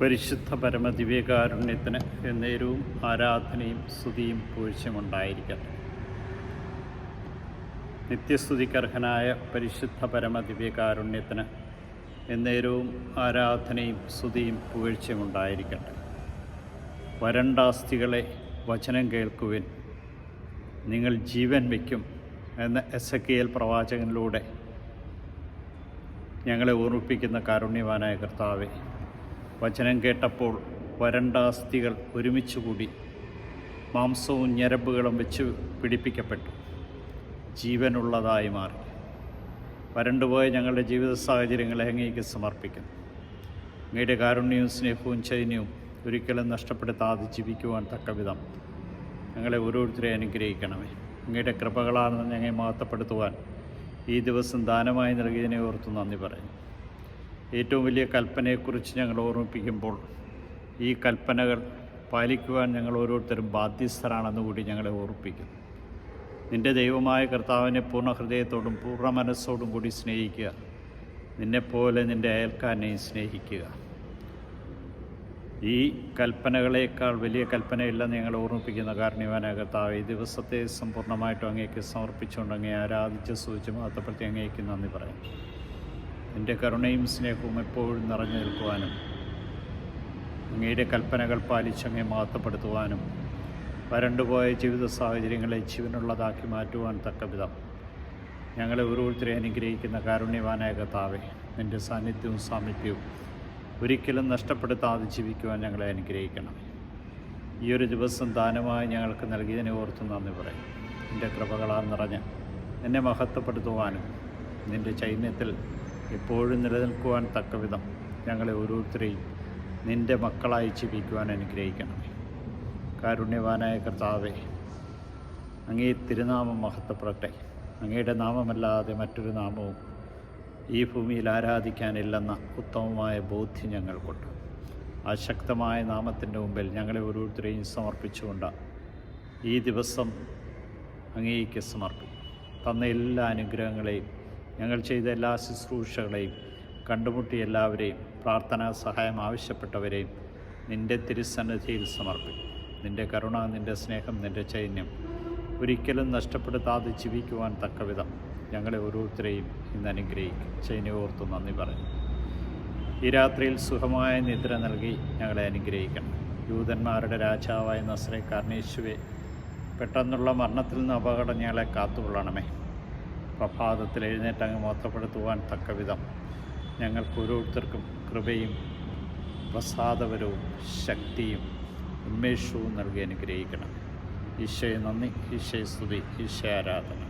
പരിശുദ്ധ പരമദിവ്യകാരുണ്യത്തിന് എന്നേരവും ആരാധനയും സ്തുതിയും പൂഴ്ചയുമുണ്ടായിരിക്കട്ടെ. നിത്യസ്തുതിക്കർഹനായ പരിശുദ്ധ പരമദിവ്യകാരുണ്യത്തിന് എന്നേരവും ആരാധനയും സ്തുതിയും പുകഴ്ചയുമുണ്ടായിരിക്കട്ടെ വരണ്ടാസ്തികളെ വചനം കേൾക്കുവിൻ. നിങ്ങൾ ജീവൻ വയ്ക്കും എന്ന എസ് എ കെ എൽ പ്രവാചകനിലൂടെ ഞങ്ങളെ ഓർമ്മിപ്പിക്കുന്ന കാരുണ്യവാനായ കർത്താവെ വചനം കേട്ടപ്പോൾ വരണ്ടാസ്ഥികൾ ഒരുമിച്ച് കൂടി മാംസവും ഞരമ്പുകളും വെച്ച് പിടിപ്പിക്കപ്പെട്ടു. ജീവനുള്ളതായി മാറി. വരണ്ടുപോയ ഞങ്ങളുടെ ജീവിത സാഹചര്യങ്ങളെ അങ്ങേക്ക് സമർപ്പിക്കുന്നു. അങ്ങയുടെ കാരുണ്യവും സ്നേഹവും ചൈന്യവും ഒരിക്കലും നഷ്ടപ്പെടുത്താതെ ജീവിക്കുവാൻ തക്കവിധം ഞങ്ങളെ ഓരോരുത്തരെ അനുഗ്രഹിക്കണമേ. അങ്ങയുടെ കൃപകളാണെന്ന് ഞങ്ങളെ മഹത്വപ്പെടുത്തുവാൻ ഈ ദിവസം ദാനമായി നൽകിയതിനെ ഓർത്ത് നന്ദി പറയും ഏറ്റവും വലിയ കൽപ്പനയെക്കുറിച്ച് ഞങ്ങൾ ഓർമ്മിപ്പിക്കുമ്പോൾ ഈ കൽപ്പനകൾ പാലിക്കുവാൻ ഞങ്ങൾ ഓരോരുത്തരും ബാധ്യസ്ഥരാണെന്ന് കൂടി ഞങ്ങളെ ഓർമ്മിപ്പിക്കുന്നു നിന്റെ ദൈവമായ കർത്താവിനെ പൂർണ ഹൃദയത്തോടും പൂർണ മനസ്സോടും കൂടി സ്നേഹിക്കുക. നിന്നെപ്പോലെ നിന്റെ അയൽക്കാരനെയും സ്നേഹിക്കുക. ഈ കൽപ്പനകളേക്കാൾ വലിയ കൽപ്പനയില്ലെന്ന് ഞങ്ങൾ ഓർമ്മിപ്പിക്കുന്ന കാരണവാനായ കർത്താവ് ഈ ദിവസത്തെ സമ്പൂർണമായിട്ടും അങ്ങേക്ക് സമർപ്പിച്ചുകൊണ്ട് അങ്ങേ ആരാധിച്ച് സൂചിച്ച് മഹത്വപ്പെടുത്തി അങ്ങേക്ക് നന്ദി പറയാം എന്റെ കരുണയും സ്നേഹവും എപ്പോഴും നിറഞ്ഞു നിൽക്കുവാനും അങ്ങയുടെ കൽപ്പനകൾ പാലിച്ച് മാത്തപ്പെടുത്തുവാനും വരണ്ടുപോയ ജീവിത സാഹചര്യങ്ങളെ ജീവനുള്ളതാക്കി മാറ്റുവാൻ തക്കവിധം ഞങ്ങളെ ഓരോരുത്തരെ അനുഗ്രഹിക്കുന്ന കാരുണ്യവാനായ കർത്താവെ നിന്റെ സാന്നിധ്യവും സാമീപ്യവും ഒരിക്കലും നഷ്ടപ്പെടുത്താതെ ജീവിക്കുവാൻ ഞങ്ങളെ അനുഗ്രഹിക്കണം. ഈ ഒരു ദിവസം ദാനമായി ഞങ്ങൾക്ക് നൽകിയതിനെ ഓർത്ത് നന്ദി പറയും. നിന്റെ കൃപകളാൽ നിറഞ്ഞ് എന്നെ മഹത്വപ്പെടുത്തുവാനും നിന്റെ ചൈന്യത്തിൽ എപ്പോഴും നിലനിൽക്കുവാൻ തക്കവിധം ഞങ്ങളെ ഓരോരുത്തരെയും നിന്റെ മക്കളായി ജീവിക്കുവാൻ അനുഗ്രഹിക്കണമേ. കാരുണ്യവാനായ കർത്താവെ അങ്ങേ തിരുനാമം മഹത്വപ്പെടട്ടെ. അങ്ങയുടെ നാമമല്ലാതെ മറ്റൊരു നാമവും ഈ ഭൂമിയിൽ ആരാധിക്കാനില്ലെന്ന ഉത്തമമായ ബോധ്യം ഞങ്ങൾക്കുണ്ട്. ആ ശക്തമായ നാമത്തിന്റെ മുമ്പിൽ ഞങ്ങളെ ഓരോരുത്തരെയും സമർപ്പിച്ചുകൊണ്ട് ഈ ദിവസം അങ്ങേക്ക് സമർപ്പിക്കും. തന്ന എല്ലാ അനുഗ്രഹങ്ങളെയും ഞങ്ങൾ ചെയ്ത എല്ലാ ശുശ്രൂഷകളെയും കണ്ടുമുട്ടി എല്ലാവരെയും പ്രാർത്ഥനാ സഹായം ആവശ്യപ്പെട്ടവരെയും നിന്റെ തിരുസന്നിധിയിൽ സമർപ്പിക്കും. നിന്റെ കരുണ നിന്റെ സ്നേഹം നിന്റെ ചൈന്യം ഒരിക്കലും നഷ്ടപ്പെടുത്താതെ ജീവിക്കുവാൻ തക്കവിധം ഞങ്ങളെ ഓരോരുത്തരെയും ഇന്ന് അനുഗ്രഹിക്കും. ചൈന്യോർത്ത് നന്ദി പറഞ്ഞു. ഈ രാത്രിയിൽ സുഖമായ നിദ്ര നൽകി ഞങ്ങളെ അനുഗ്രഹിക്കണം. യൂതന്മാരുടെ രാജാവായ നസ്രേ കാർണേശുവെ പെട്ടെന്നുള്ള മരണത്തിൽ നിന്ന് അപകടം ഞങ്ങളെ കാത്തുകൊള്ളണമേ. പ്രഭാതത്തിൽ എഴുന്നേറ്റ് അങ്ങ് മോത്തപ്പെടുത്തുവാൻ തക്കവിധം. ഞങ്ങൾക്ക് ഓരോരുത്തർക്കും കൃപയും പ്രസാദപരവും ശക്തിയും ഉന്മേഷവും നൽകി അനുഗ്രഹിക്കണം. ഈശോയെ നന്ദി ഈശോയെ സ്തുതി ഈശോ ആരാധന.